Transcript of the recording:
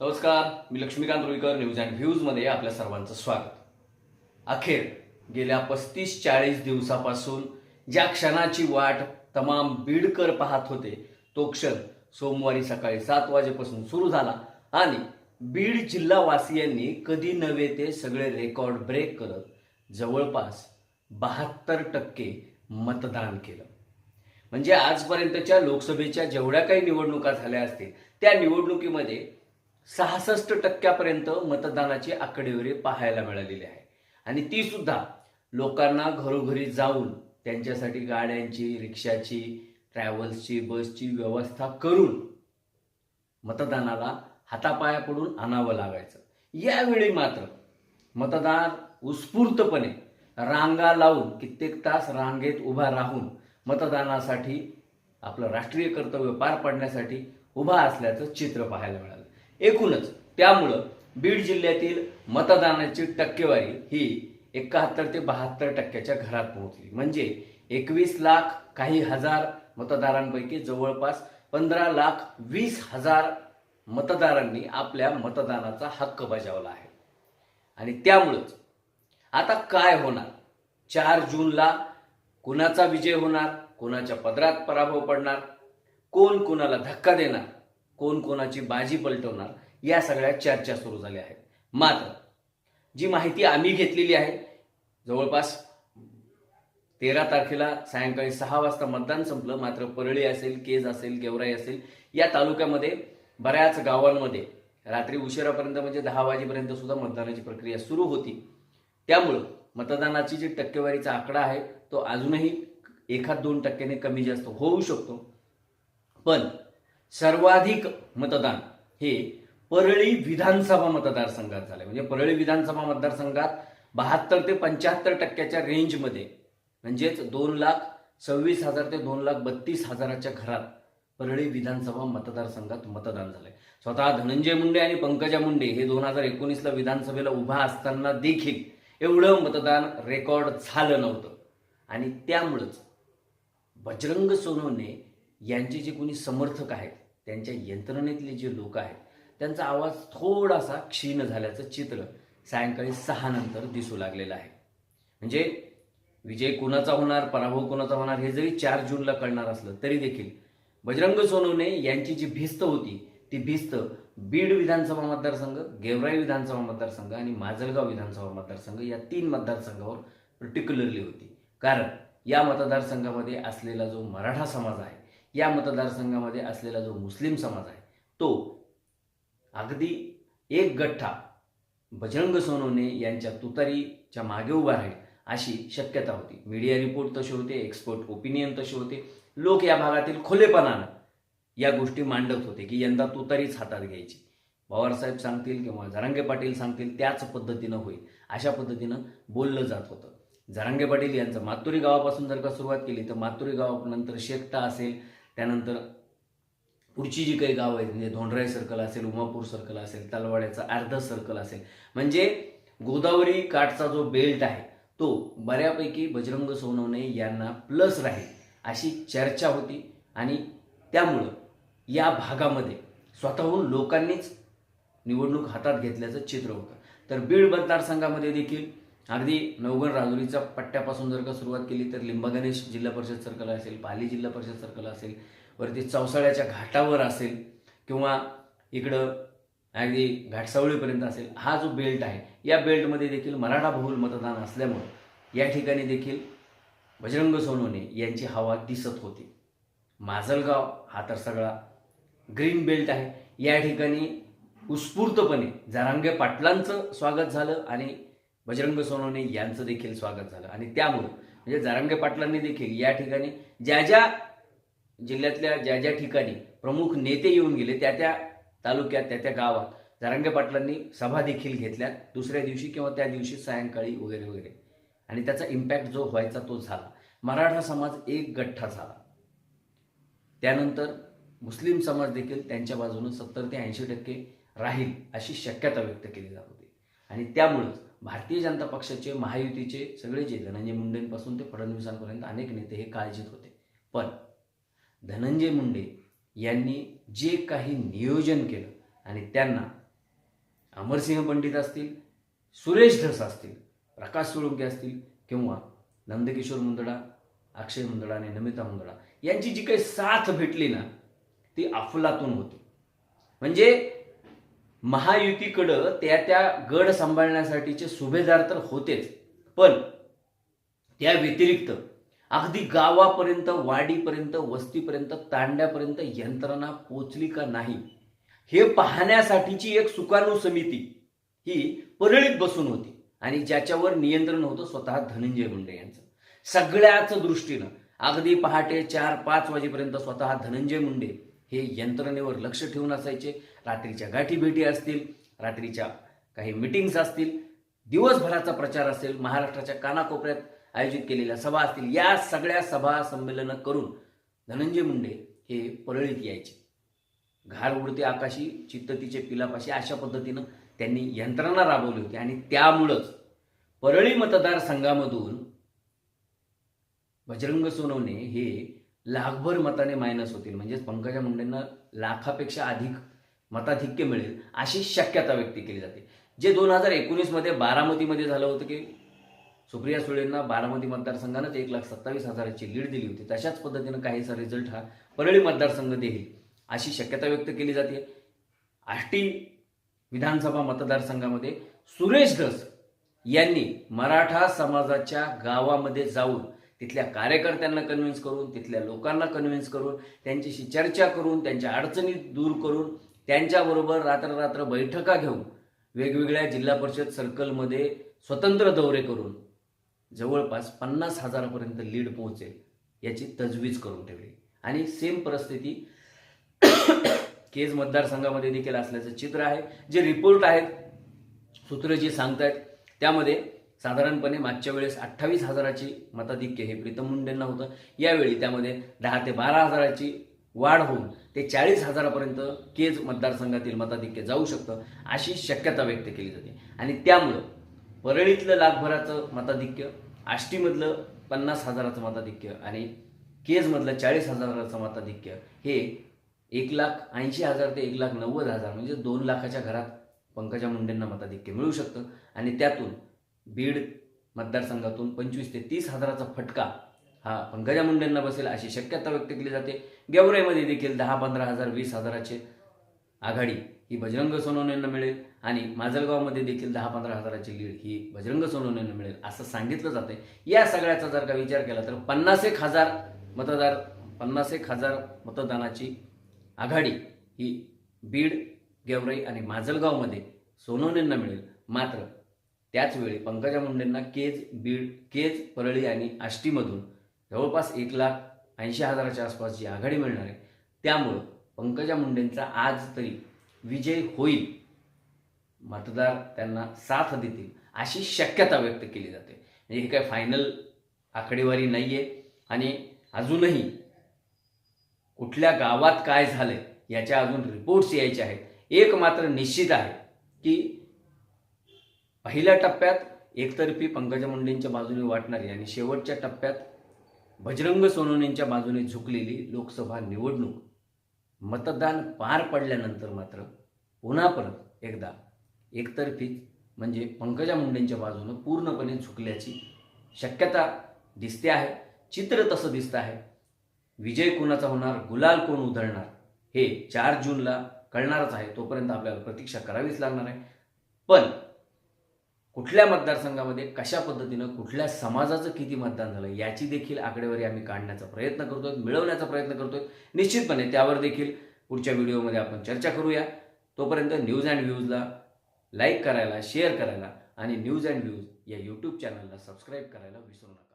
नमस्कार मी Laxmikant Ruikar news and व्ह्यूजमध्ये आपल्या सर्वांचं स्वागत. अखेर गेल्या पस्तीस चाळीस दिवसापासून ज्या क्षणाची वाट तमाम बीडकर पाहत होते तो क्षण सोमवारी सकाळी सात वाजेपासून सुरू झाला आणि बीड जिल्हावासियांनी कधी नव्हे ते सगळे रेकॉर्ड ब्रेक करत जवळपास बहात्तर टक्के मतदान केलं. म्हणजे आजपर्यंतच्या लोकसभेच्या जेवढ्या काही निवडणुका झाल्या असतील त्या निवडणुकीमध्ये सहासष्ट टक्क्यापर्यंत मतदानाची आकडेवारी पाहायला मिळालेली आहे. आणि ती सुद्धा लोकांना घरोघरी जाऊन त्यांच्यासाठी गाड्यांची रिक्षाची ट्रॅव्हल्सची बसची व्यवस्था करून मतदानाला हातापाया पडून आणावं लागायचं. यावेळी मात्र मतदार उत्स्फूर्तपणे रांगा लावून कित्येक तास रांगेत उभा राहून मतदानासाठी आपलं राष्ट्रीय कर्तव्य पार पाडण्यासाठी उभा असल्याचं चित्र पाहायला मिळालं. एकूणच त्यामुळं बीड जिल्ह्यातील मतदानाची टक्केवारी ही एकाहत्तर ते बहात्तर टक्क्याच्या घरात पोहोचली. म्हणजे एकवीस लाख काही हजार मतदारांपैकी जवळपास पंधरा लाख वीस हजार मतदारांनी आपल्या मतदानाचा हक्क बजावला आहे. आणि त्यामुळंच आता काय होणार? चार जूनला कुणाचा विजय होणार? कोणाच्या पदरात पराभव पडणार? कोण कोणाला धक्का देणार? कोण कोणाची बाजी पलटवणार? या सगळ्या चर्चा सुरू झाल्या आहेत. मात्र जी माहिती आम्ही घेतलेली आहे जवळपास तेरा तारखेला सायंकाळी सहा वाजता मतदान संपलं मात्र परळी असेल केज असेल गेवराई असेल या तालुक्यामध्ये बऱ्याच गावांमध्ये रात्री उशिरापर्यंत म्हणजे दहा वाजेपर्यंत सुद्धा मतदानाची प्रक्रिया सुरू होती. त्यामुळं मतदानाची जी टक्केवारीचा आकडा आहे तो अजूनही एखाद दोन टक्क्याने कमी जास्त होऊ शकतो. पण सर्वाधिक मतदान हे परळी विधानसभा मतदारसंघात झाले म्हणजे परळी विधानसभा मतदारसंघात बहात्तर ते पंच्याहत्तर टक्क्याच्या रेंजमध्ये म्हणजेच दोन लाख सव्वीस हजार ते दोन लाख बत्तीस हजाराच्या घरात परळी विधानसभा मतदारसंघात मतदान झालंय. स्वतः धनंजय मुंडे आणि पंकजा मुंडे हे दोन हजार एकोणीसला विधानसभेला उभा असताना देखील एवढं मतदान रेकॉर्ड झालं नव्हतं. आणि त्यामुळंच बजरंग सोनवणे यांचे जे कोणी समर्थक आहेत त्यांच्या यंत्रणेतले जे लोक आहेत त्यांचा आवाज थोडासा क्षीण झाल्याचं चित्र सायंकाळी सहा नंतर दिसू लागलेलं आहे. म्हणजे विजय कोणाचा होणार पराभव कोणाचा होणार हे जरी चार जूनला कळणार असलं तरी देखील बजरंग सोनवणे यांची जी भिस्त होती ती भिस्त बीड विधानसभा मतदारसंघ गेवराई विधानसभा मतदारसंघ आणि माजलगाव विधानसभा मतदारसंघ या तीन मतदारसंघावर पर्टिक्युलरली होती. कारण या मतदारसंघामध्ये असलेला जो मराठा समाज आहे या मतदारसंघामध्ये असलेला जो मुस्लिम समाज आहे तो अगदी एक गठ्ठा बजरंग सोनवणे यांच्या तुतारीच्या मागे उभा राहील अशी शक्यता होती. मीडिया रिपोर्ट तसे होते एक्सपर्ट ओपिनियन तसे होते. लोक या भागातील खुलेपणानं या गोष्टी मांडत होते की यंदा तुतारीच हातात घ्यायची. पवारसाहेब सांगतील किंवा जरांगे पाटील सांगतील त्याच पद्धतीनं होईल अशा पद्धतीनं बोललं जात होतं. जरांगे पाटील यांचं मातुरी गावापासून जर का सुरुवात केली तर मातुरी गावानंतर शेकटा असेल त्यानंतर पुढची जी काही गावं आहेत म्हणजे धोंडराई सर्कल असेल उमापूर सर्कल असेल तलवाड्याचा अर्ध सर्कल असेल. म्हणजे गोदावरी काठचा जो बेल्ट आहे तो बऱ्यापैकी बजरंग सोनवणे यांना प्लस राहील अशी चर्चा होती. आणि त्यामुळं या भागामध्ये स्वतःहून लोकांनीच निवडणूक हातात घेतल्याचं चित्र होतं. तर बीड मतदारसंघामध्ये देखील अगदी नवगण राजुरीच्या पट्ट्यापासून जर का सुरुवात केली तर लिंबगणेश जिल्हा परिषद सर्कल असेल पाली जिल्हा परिषद सर्कल असेल वरती चौसाळ्याच्या घाटावर असेल किंवा इकडं अगदी घाटसावळीपर्यंत असेल हा जो बेल्ट आहे या बेल्टमध्ये देखील मराठा बहुल मतदान असल्यामुळं या ठिकाणी देखील बजरंग सोनवणे यांची हवा दिसत होती. माजलगाव हा तर सगळा ग्रीन बेल्ट आहे. या ठिकाणी उत्स्फूर्तपणे जारांगे पाटलांचं स्वागत झालं आणि बजरंग सोनवणे यांचं देखील स्वागत झालं. आणि त्यामुळं म्हणजे जारांगे पाटलांनी देखील या ठिकाणी ज्या ज्या जिल्ह्यातल्या ज्या ज्या ठिकाणी प्रमुख नेते येऊन गेले त्या त्या तालुक्यात त्या त्या गावात. जरांगे पाटलांनी सभा देखील घेतल्या दुसऱ्या दिवशी किंवा त्या दिवशी सायंकाळी वगैरे वगैरे. आणि त्याचा इम्पॅक्ट जो व्हायचा तो झाला. मराठा समाज एक गठ्ठा झाला. त्यानंतर मुस्लिम समाज देखील त्यांच्या बाजूनं सत्तर ते ऐंशी टक्के राहील अशी शक्यता व्यक्त केली जात होती. आणि त्यामुळंच भारतीय जनता पक्षाचे महायुतीचे सगळे जे धनंजय मुंडेंपासून ते फडणवीसांपर्यंत अनेक नेते हे काळजीत होते. पण धनंजय मुंडे यांनी जे काही नियोजन केलं आणि त्यांना अमरसिंह पंडित असतील सुरेश धस असतील प्रकाश सोळंके असतील किंवा नंदकिशोर मुंदडा अक्षय मुंदडा आणि नमिता मुंदडा यांची जी काही साथ भेटली ना ती अफलातून होती. म्हणजे महायुतीकडं त्या त्या गड सांभाळण्यासाठीचे सुभेदार तर होतेच पण त्या व्यतिरिक्त अगदी गावापर्यंत वाडीपर्यंत वस्तीपर्यंत तांड्यापर्यंत यंत्रणा पोचली का नाही? हे पाहण्यासाठीची एक सुकाणू समिती ही परळीत बसून होती आणि ज्याच्यावर नियंत्रण होतं स्वतः धनंजय मुंडे यांचं. सगळ्याच दृष्टीनं अगदी पहाटे चार पाच वाजेपर्यंत स्वतः धनंजय मुंडे हे यंत्रणेवर लक्ष ठेवून असायचे. रात्रीच्या गाठीभेटी असतील रात्रीच्या काही मिटिंग्स असतील दिवसभराचा प्रचार असेल महाराष्ट्राच्या कानाकोपऱ्यात आयोजित केलेल्या सभा असतील या सगळ्या सभा संमेलनं करून धनंजय मुंडे हे परळीत यायचे. घार उडते आकाशी चित्ततीचे पिलापाशी अशा पद्धतीनं त्यांनी यंत्रणा राबवली होती. आणि त्यामुळंच परळी मतदारसंघामधून बजरंग सोनवणे हे लाखभर मताने मायनस होतील. म्हणजेच पंकजा मुंडेंना लाखापेक्षा अधिक मताधिक्य मिळेल अशी शक्यता व्यक्त केली जाते. जे दोन हजार एकोणीसमध्ये बारामतीमध्ये झालं होतं की सुप्रिया सुळेंना बारामती मतदारसंघानंच एक लाख सत्तावीस हजाराची लीड दिली होती. तशाच पद्धतीनं काहीसा रिझल्ट हा परळी मतदारसंघ देईल अशी शक्यता व्यक्त केली जाते. आष्टी विधानसभा मतदारसंघामध्ये सुरेश धस यांनी मराठा समाजाच्या गावामध्ये जाऊन तिथल्या कार्यकर्त्यांना कन्व्हिन्स करून तिथल्या लोकांना कन्व्हिन्स करून त्यांच्याशी चर्चा करून त्यांच्या अडचणी दूर करून त्यांच्याबरोबर रात्र रात्र बैठका घेऊन वेगवेगळ्या जिल्हा परिषद सर्कलमध्ये स्वतंत्र दौरे करून जवळपास पन्नास हजारापर्यंत लीड पोहोचेल याची तजवीज करून ठेवली. आणि सेम परिस्थिती केज मतदारसंघामध्ये देखील असल्याचं चित्र आहे. जे रिपोर्ट आहेत सूत्र जी सांगतायत त्यामध्ये साधारणपणे मागच्या वेळेस अठ्ठावीस हजाराची मताधिक्य हे प्रीतम मुंडेंना होतं. यावेळी त्यामध्ये दहा ते बारा हजाराची वाढ होऊन ते चाळीस हजारापर्यंत केज मतदारसंघातील मताधिक्य जाऊ शकतं अशी शक्यता व्यक्त केली जाते. आणि त्यामुळं परळीतलं लाखभराचं मताधिक्य आष्टीमधलं पन्नास हजाराचं मताधिक्य आणि केजमधलं चाळीस हजाराचं मताधिक्य हे एक लाख ऐंशी हजार ते एक लाख नव्वद हजार म्हणजे दोन लाखाच्या घरात पंकजा मुंडेंना मताधिक्य मिळू शकतं. आणि त्यातून बीड मतदारसंघातून पंचवीस ते तीस हजाराचा फटका हा पंकजा मुंडेंना बसेल अशी शक्यता व्यक्त केली जाते. गेवराईमध्ये देखील दहा पंधरा हजार वीस हजाराचे आघाडी ही बजरंग सोनवणेंना मिळेल. आणि माजलगावमध्ये देखील दहा पंधरा हजाराची लीड ही बजरंग सोनवणेंना मिळेल असं सांगितलं जाते या सगळ्याचा जर का विचार केला तर पन्नास एक हजार मतदार पन्नास एक हजार मतदानाची आघाडी ही बीड गेवराई आणि माजलगावमध्ये सोनवणेंना मिळेल. मात्र त्याचवेळी पंकजा मुंडेंना केज बीड केज परळी आणि आष्टीमधून जवळपास एक लाख ऐंशी हजाराच्या आसपासची आघाडी मिळणार आहे. त्यामुळं पंकजा मुंडेंचा आज तरी विजय होईल. मतदार त्यांना साथ देतील अशी शक्यता व्यक्त केली जाते. म्हणजे ही काय फायनल आकडेवारी नाही आहे आणि अजूनही कुठल्या गावात काय झालं याच्या अजून रिपोर्ट्स यायचे आहेत. एक मात्र निश्चित आहे की पहिल्या टप्प्यात एकतर्फी पंकजा मुंडेंच्या बाजूने वाटणारी आणि शेवटच्या टप्प्यात बजरंग सोनवणेंच्या बाजूने झुकलेली लोकसभा निवडणूक मतदान पार पडल्यानंतर मात्र पुन्हा परत एकदा एकतर्फीच म्हणजे पंकजा मुंडेंच्या बाजूनं पूर्णपणे झुकल्याची शक्यता दिसते आहे. चित्र तसं दिसतं आहे. विजय कोणाचा होणार गुलाल कोण उधळणार हे चार जूनला कळणारच आहे. तोपर्यंत आपल्याला प्रतीक्षा करावीच लागणार आहे. पण कुठल्या मतदारसंघामध्ये कशा पद्धतीनं कुठल्या समाजाचं किती मतदान झालं याची देखील आकडेवारी आम्ही काढण्याचा प्रयत्न करतोय मिळवण्याचा प्रयत्न करतोय. निश्चितपणे त्यावर देखील पुढच्या व्हिडिओमध्ये आपण चर्चा करूया. तोपर्यंत न्यूज अँड व्ह्यूजला लाईक करायला शेअर करायला आणि न्यूज अँड व्ह्यूज या यूट्यूब चॅनलला सबस्क्राईब करायला विसरू नका.